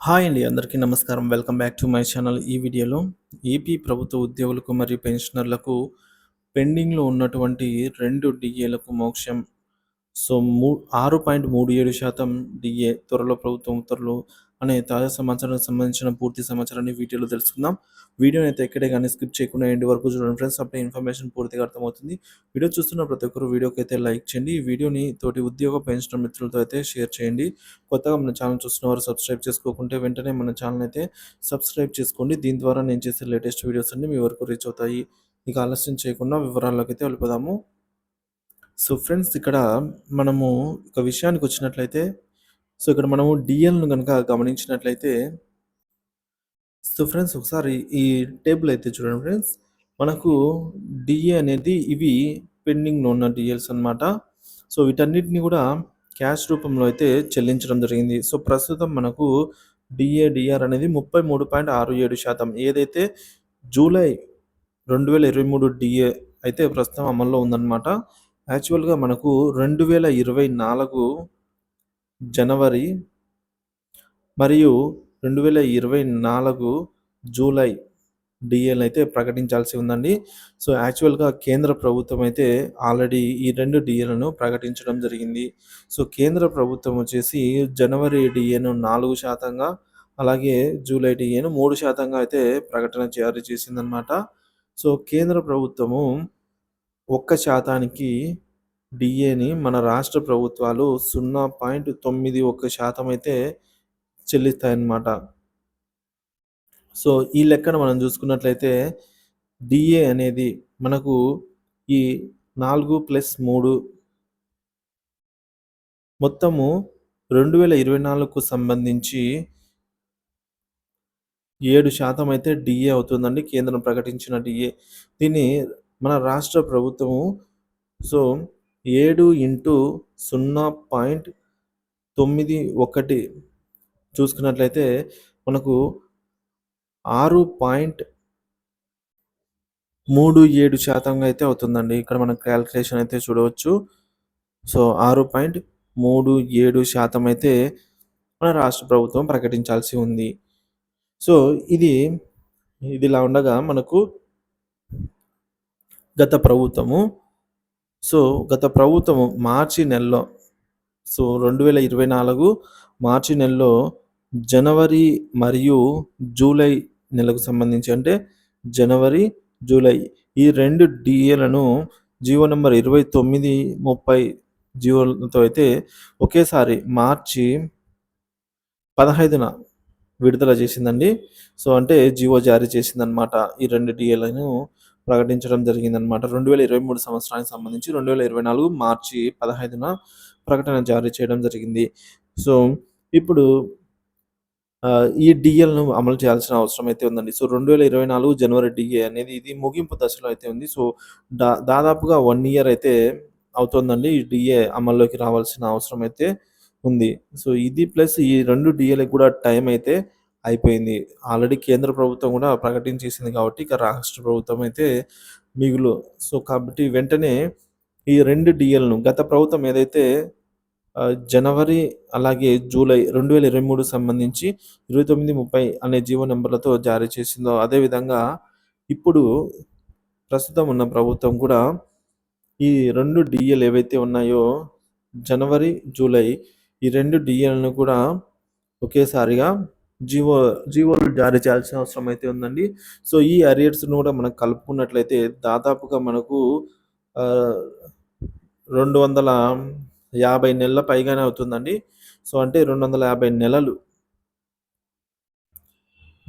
Hi అండి అందరికీ నమస్కారం. Welcome back to my channel ఈ వీడియోలో ఏపీ ప్రభుత్వ ఉద్యోగులకు మరియు పెన్షనర్లకు పెండింగ్లో ఉన్నటువంటి రెండు డిఏలకు మోక్షం. సో మూ ఆరు పాయింట్ మూడు ఏడు శాతం డిఏ త్వరలో ప్రభుత్వం ఉత్తర్వులు అనే తాజా సమాచారానికి సంబంధించిన పూర్తి సమాచారాన్ని వీడియోలో తెలుసుకుందాం. వీడియోని అయితే ఎక్కడే కానీ స్కిప్ చేయకుండా ఎండ్ వరకు చూడండి ఫ్రెండ్స్. అప్పుడే ఇన్ఫర్మేషన్ పూర్తిగా అర్థమవుతుంది. వీడియో చూస్తున్న ప్రతి ఒక్కరు వీడియోకి అయితే లైక్ చేయండి. ఈ వీడియోని తోటి ఉద్యోగ పెన్షన్ మిత్రులతో అయితే షేర్ చేయండి. కొత్తగా మన ఛానల్ చూస్తున్న వారు సబ్స్క్రైబ్ చేసుకోకుంటే వెంటనే మన ఛానల్ అయితే సబ్స్క్రైబ్ చేసుకోండి. దీని ద్వారా నేను చేసే లేటెస్ట్ వీడియోస్ అన్ని మీ వరకు రీచ్ అవుతాయి. ఇక ఆలస్యం చేయకుండా వివరాల్లోకి అయితే వెళ్ళిపోదాము. సో ఫ్రెండ్స్ ఇక్కడ మనము ఒక విషయానికి వచ్చినట్లయితే సో ఇక్కడ మనము డిఎల్ను కనుక గమనించినట్లయితే సో ఫ్రెండ్స్ ఒకసారి ఈ టేబుల్ అయితే చూడండి ఫ్రెండ్స్. మనకు డిఏ అనేది ఇవి పెండింగ్లో ఉన్న డిఎల్స్ అన్నమాట. సో వీటన్నిటిని కూడా క్యాష్ రూపంలో అయితే చెల్లించడం జరిగింది. సో ప్రస్తుతం మనకు డిఏ డిఆర్ అనేది ముప్పై మూడు పాయింట్ ఆరు ఏడు శాతం. ఏదైతే జూలై రెండు వేల ఇరవై మూడు డిఏ అయితే ప్రస్తుతం అమల్లో ఉందన్నమాట. యాక్చువల్గా మనకు రెండు వేల ఇరవై నాలుగు జనవరి మరియు రెండు వేల ఇరవై నాలుగు జూలై డిఏలు అయితే ప్రకటించాల్సి ఉందండి. సో యాక్చువల్గా కేంద్ర ప్రభుత్వం అయితే ఆల్రెడీ ఈ రెండు డిఏలను ప్రకటించడం జరిగింది. సో కేంద్ర ప్రభుత్వం వచ్చేసి జనవరి డిఏను నాలుగు శాతంగా అలాగే జూలై డిఏను మూడు శాతంగా అయితే ప్రకటన జారీ చేసిందనమాట సో కేంద్ర ప్రభుత్వము ఒక్క శాతానికి డిఏని మన రాష్ట్ర ప్రభుత్వాలు సున్నా పాయింట్ తొమ్మిది ఒక శాతం అయితే చెల్లిస్తాయన్నమాట. సో ఈ లెక్కన మనం చూసుకున్నట్లయితే డిఏ అనేది మనకు ఈ నాలుగు ప్లస్ మూడు మొత్తము రెండు వేల ఇరవై నాలుగుకు సంబంధించి ఏడు శాతం అయితే డిఏ అవుతుందండి కేంద్రం ప్రకటించిన డిఏ దీన్ని మన రాష్ట్ర ప్రభుత్వము సో ఏడు ఇంటూ సున్నా పాయింట్ తొమ్మిది ఒకటి చూసుకున్నట్లయితే మనకు ఆరు పాయింట్ మూడు ఏడు శాతంగా అయితే అవుతుందండి. ఇక్కడ మనం క్యాల్కులేషన్ అయితే చూడవచ్చు. సో ఆరు పాయింట్ మూడు ఏడు శాతం అయితే మన రాష్ట్ర ప్రభుత్వం ప్రకటించాల్సి ఉంది. సో ఇది ఇదిలా ఉండగా మనకు గత ప్రభుత్వము సో గత ప్రభుత్వం మార్చి నెలలో సో రెండు వేల ఇరవై నాలుగు మార్చి నెలలో జనవరి మరియు జూలై నెలకు సంబంధించి అంటే జనవరి జూలై ఈ రెండు డిఏలను జీవో నెంబర్ ఇరవై తొమ్మిది ముప్పై జీవోలతో అయితే ఒకేసారి మార్చి పదహైదున విడుదల చేసిందండి. సో అంటే జీవో జారీ చేసిందనమాట ఈ రెండు డిఏలను. ప్రకటించడం జరిగిందనమాట రెండు వేల ఇరవై మూడు సంవత్సరానికి సంబంధించి రెండు వేల ఇరవై నాలుగు మార్చి పదహైదున ప్రకటన జారీ చేయడం జరిగింది. సో ఇప్పుడు ఈ డిఎల్ను అమలు చేయాల్సిన అవసరం అయితే ఉందండి. సో రెండు వేల ఇరవై నాలుగు జనవరి డిఏ అనేది ఇది ముగింపు దశలో అయితే ఉంది. సో దా దాదాపుగా వన్ ఇయర్ అయితే అవుతుందండి ఈ డిఏ అమల్లోకి రావాల్సిన అవసరం అయితే ఉంది. సో ఇది ప్లస్ ఈ రెండు డిఏలకు కూడా టైం అయితే అయిపోయింది. ఆల్రెడీ కేంద్ర ప్రభుత్వం కూడా ప్రకటించేసింది కాబట్టి ఇక రాష్ట్ర ప్రభుత్వం అయితే మిగులు. సో కాబట్టి వెంటనే ఈ రెండు డిఎల్ను గత ప్రభుత్వం ఏదైతే జనవరి అలాగే జూలై రెండు వేల ఇరవై మూడు సంబంధించి ఇరవై తొమ్మిది ముప్పై అనే జీవో నెంబర్లతో జారీ చేసిందో అదేవిధంగా ఇప్పుడు ప్రస్తుతం ఉన్న ప్రభుత్వం కూడా ఈ రెండు డిఎల్ ఏవైతే ఉన్నాయో జనవరి జూలై ఈ రెండు డిఎల్ను కూడా ఒకేసారిగా జీవో జీవోలు జారీ చేయాల్సిన అవసరం అయితే ఉందండి. సో ఈ అరియర్స్ను కూడా మనం కలుపుకున్నట్లయితే దాదాపుగా మనకు రెండు వందల యాభై నెలల పైగానే అవుతుందండి. సో అంటే రెండు వందల యాభై నెలలు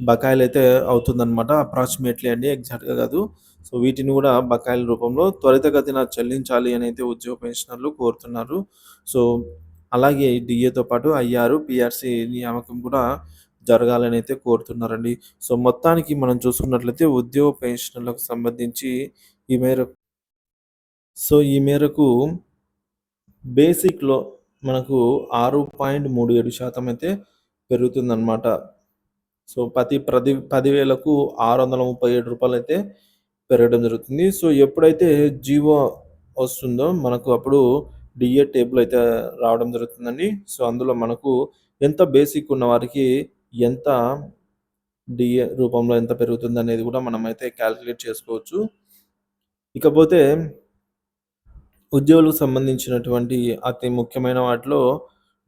బకాయిలు అయితే అవుతుందన్నమాట అప్రాక్సిమేట్లీ అండి ఎగ్జాక్ట్గా కాదు. సో వీటిని కూడా బకాయిల రూపంలో త్వరితగతిన చెల్లించాలి అని అయితే ఉద్యోగ పెన్షనర్లు కోరుతున్నారు. సో అలాగే డిఏతో పాటు ఐఆర్ పిఆర్సి నియామకం కూడా జరగాలని అయితే కోరుతున్నారండి. సో మొత్తానికి మనం చూసుకున్నట్లయితే ఉద్యోగ పెన్షన్లకు సంబంధించి ఈ మేరకు సో ఈ మేరకు బేసిక్లో మనకు ఆరు పాయింట్ మూడు ఏడు శాతం అయితే పెరుగుతుందన్నమాట. సో ప్రతి ప్రతి పదివేలకు ఆరు వందల ముప్పై ఏడు రూపాయలు అయితే పెరగడం జరుగుతుంది. సో ఎప్పుడైతే జీవో వస్తుందో మనకు అప్పుడు డిఏ టేబుల్ అయితే రావడం జరుగుతుందండి. సో అందులో మనకు ఎంత బేసిక్ ఉన్న వారికి ఎంత డిఏ రూపంలో ఎంత పెరుగుతుందనేది కూడా మనమైతే క్యాలిక్యులేట్ చేసుకోవచ్చు. ఇకపోతే ఉద్యోగులకు సంబంధించినటువంటి అతి ముఖ్యమైన వాటిలో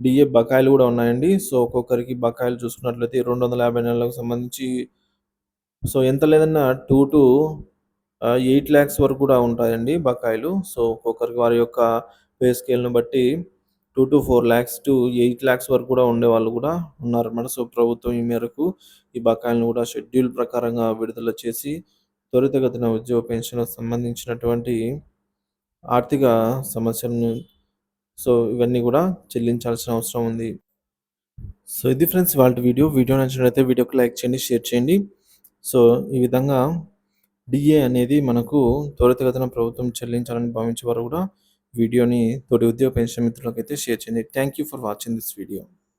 డిఏ బకాయిలు కూడా ఉన్నాయండి. సో, ఒక్కొక్కరికి బకాయిలు చూసుకున్నట్లయితే 250 నెలలకు సంబంధించి సో, ఎంత లేదన్నా టూ టు ఎయిట్ ల్యాక్స్ వరకు కూడా ఉంటాయండి బకాయిలు. సో, ఒక్కొక్కరికి వారి యొక్క పే స్కేల్ను బట్టి 2-4,00,000 టు 8,00,000 వరకు కూడా ఉండేవాళ్ళు కూడా ఉన్నారన్నమాట. సో, ప్రభుత్వం ఈ మేరకు ఈ బకాయిలను కూడా షెడ్యూల్ ప్రకారంగా విడుదల చేసి త్వరితగతిన ఉద్యోగ పెన్షన్కు సంబంధించినటువంటి ఆర్థిక సమస్యలను సో, ఇవన్నీ కూడా చెల్లించాల్సిన అవసరం ఉంది. సో, ఇది ఫ్రెండ్స్ వాళ్ళ వీడియో. వీడియో నచ్చినట్లయితే వీడియోకి లైక్ చేయండి, షేర్ చేయండి. సో, ఈ విధంగా డిఏ అనేది మనకు త్వరితగతిన ప్రభుత్వం చెల్లించాలని భావించే వారు కూడా వీడియోని తోటి ఉద్యోగ పెన్షన్ మిత్రులకైతే షేర్ చేయండి. Thank you for watching this video.